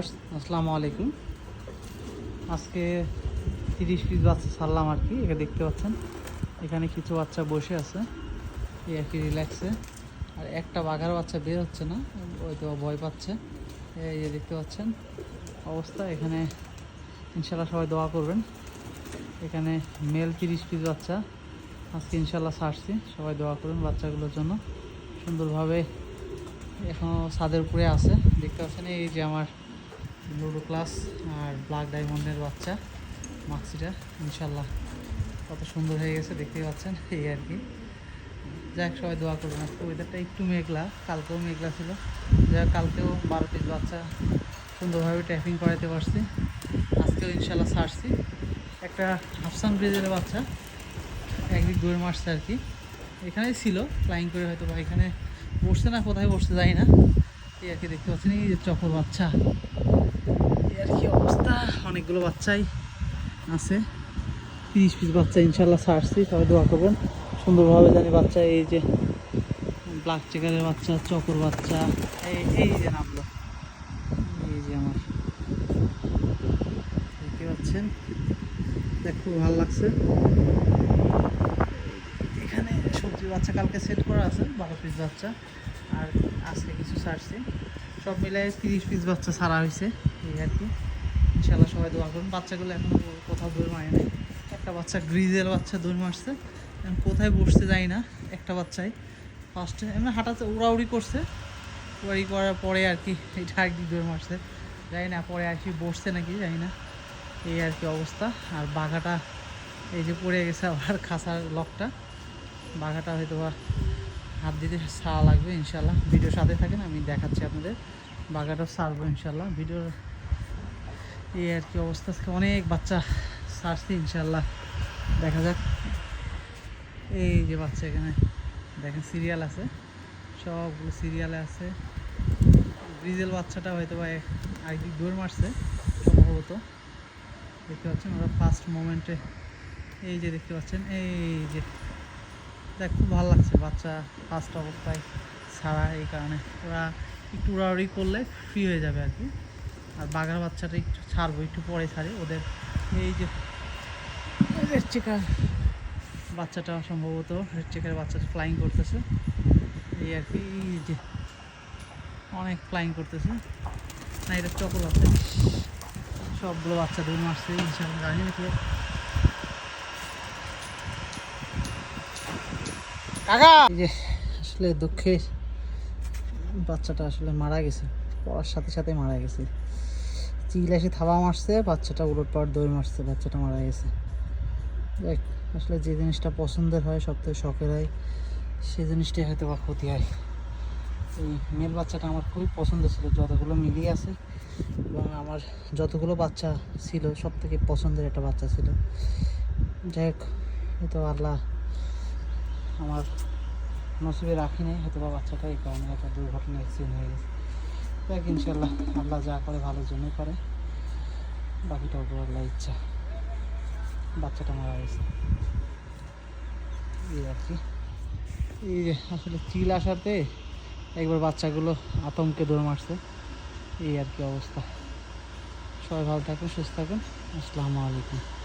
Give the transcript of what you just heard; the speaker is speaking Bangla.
ভিউয়ার্স, আসসালামু আলাইকুম। আজকে তিরিশ পিস বাচ্চা ছাড়লাম আর কি, এখানে দেখতে পাচ্ছেন। এখানে কিছু বাচ্চা বসে আছে, এই আর কি রিল্যাক্সে আর একটা বাঘার বাচ্চা বের হচ্ছে না, হয়তো ভয় পাচ্ছে। এই দেখতে পাচ্ছেন, অবস্থা। এখানে ইনশাল্লাহ সবাই দোয়া করবেন। এখানে মেল তিরিশ পিস বাচ্চা, আজকে ইনশাল্লাহ ছাড়ছি। সবাই দোয়া করুন বাচ্চাগুলোর জন্য। সুন্দরভাবে এখনও ছাদের উপরে আছে। দেখতে পাচ্ছেন, এই যে আমার লুডো ক্লাস আর ব্ল্যাক ডায়মন্ডের বাচ্চা, মাক্সিটা। ইনশাল্লাহ কত সুন্দর হয়ে গেছে, দেখতেই পাচ্ছেন, এই আর কি। যাক, সবাই দোয়া করবেন। আজকে ওয়েদারটা একটু মেঘলা, কালকেও মেঘলা ছিল। যাক, কালকেও বারো পিস বাচ্চা সুন্দরভাবে ট্যাপিং করাতে পারছি। আজকেও ইনশাল্লাহ ছাড়ছি। একটা হাফসান ব্রিজের বাচ্চা, একদিক দৌড় মারছে আর কি। এখানেই ছিল ফ্লাইং করে হয়তো বা এখানে বসছে না, কোথায় বসতে যাই না। এই আর কি, দেখতে পাচ্ছেন, এই যে চকর বাচ্চা। আর কি অবস্থা? অনেকগুলো বাচ্চাই আছে। তিরিশ পিস বাচ্চা ইনশাল্লাহ ছাড়ছি, সবাই দোয়া করবেন। সুন্দরভাবে জানি বাচ্চা, এই যে ব্ল্যাক চেকারের বাচ্চা, চকর বাচ্চা, এই এই যে নামলো। এই যে আমার। দেখতে পাচ্ছেন? দেখ, খুব ভালো লাগছে। এখানে সবজি বাচ্চা কালকে সেট করা আছে, বারো পিস বাচ্চা। আর আজকে কিছু ছাড়ছি। সব মিলাই তিরিশ পিস বাচ্চা ছাড়া হয়েছে, এই আর কি। ইনশাল্লাহ সবাই দোয়া করুন। বাচ্চাগুলো এখনও কোথাও দৌড় মারে নাই। একটা বাচ্চা গ্রিজের বাচ্চা দৌড় মারছে। এখন কোথায় বসতে যাই না একটা বাচ্চাই। ফার্স্টে এমনি হাঁটাতে উড়াউড়ি করছে। উড়াউড়ি করার পরে আর কি এটা একদিক দৌড় মারছে। জানি না, পরে আর কি বসছে নাকি জানি না। এই আর কি অবস্থা। আর বাঘাটা এই যে পড়ে গেছে আবার খাসার লকটা। বাঘাটা হয়তো বা হাত দিতে ছাড়া লাগবে ইনশাল্লাহ ভিডিওর সাথে থাকেন, আমি দেখাচ্ছি আপনাদের। বাঘাটাও ছাড়বো ইনশাল্লাহ ভিডিওর এই আর কি অবস্থা, আজকে অনেক বাচ্চা ছাড়ছি ইনশাল্লাহ দেখা যাক। এই যে বাচ্চা এখানে, দেখেন সিরিয়াল আছে, সবগুলো সিরিয়ালে আছে। ব্রিজেল বাচ্চাটা হয়তো বা এক- একদিক দৌড় মারছে, সম্ভবত। দেখতে পাচ্ছেন, ওরা ফার্স্ট মোমেন্টে এই যে দেখতে পাচ্ছেন, এই যে দেখ খুব ভালো লাগছে, বাচ্চা ফার্স্ট অবস্থায় ছাড়া এই কারণে। ওরা একটু উড়াউড়ি করলে ফ্রি হয়ে যাবে আর কি। আর বাঘার বাচ্চাটা একটু ছাড়বো, একটু পরে ছাড়ি। ওদের এই যে রেড চেকার বাচ্চাটা সম্ভবত রেড চেকার বাচ্চাটা ফ্লাইং করতেছে। এই আর কি যে অনেক ফ্লাইং করতেছে। না, এটা চকল আছে। সবগুলো বাচ্চা দৌড় মারছে ইনশাল্লাহ জানি যে, আসলে দুঃখে বাচ্চাটা আসলে মারা গেছে। পড়ার সাথে সাথে মারা গেছে। চিল এসে থাবা মারছে, বাচ্চাটা উলট পাট দৌড় মারছে, বাচ্চাটা মারা গেছে। দেখ, আসলে যে জিনিসটা পছন্দের হয়, সব থেকে শখের হয় সেই জিনিসটাই হয়তো বা ক্ষতি হয়। এই মেল বাচ্চাটা আমার খুবই পছন্দ ছিল, যতগুলো মিলিয়ে আছে, এবং আমার যতগুলো বাচ্চা ছিল সব থেকে পছন্দের একটা বাচ্চা ছিল। যাই হোক হয়তো আল্লাহ আমার নসিবে রাখিনি হয়তো বা বাচ্চাটা এই কারণে একটা দুর্ঘটনা অ্যাক্সিডেন্ট হয়ে গেছে। দেখ ইনশাল্লাহ আল্লাহ যা করে ভালোর জন্যই করে। বাকিটা উপর আল্লাহ ইচ্ছা। বাচ্চাটা মারা গেছে। এই আর কি। এই যে, আসলে চিল আসাতে একবার বাচ্চাগুলো আতঙ্কে দৌড় মারছে। এই আর কি অবস্থা। সবাই ভালো থাকুন, সুস্থ থাকুন। আসসালামু আলাইকুম।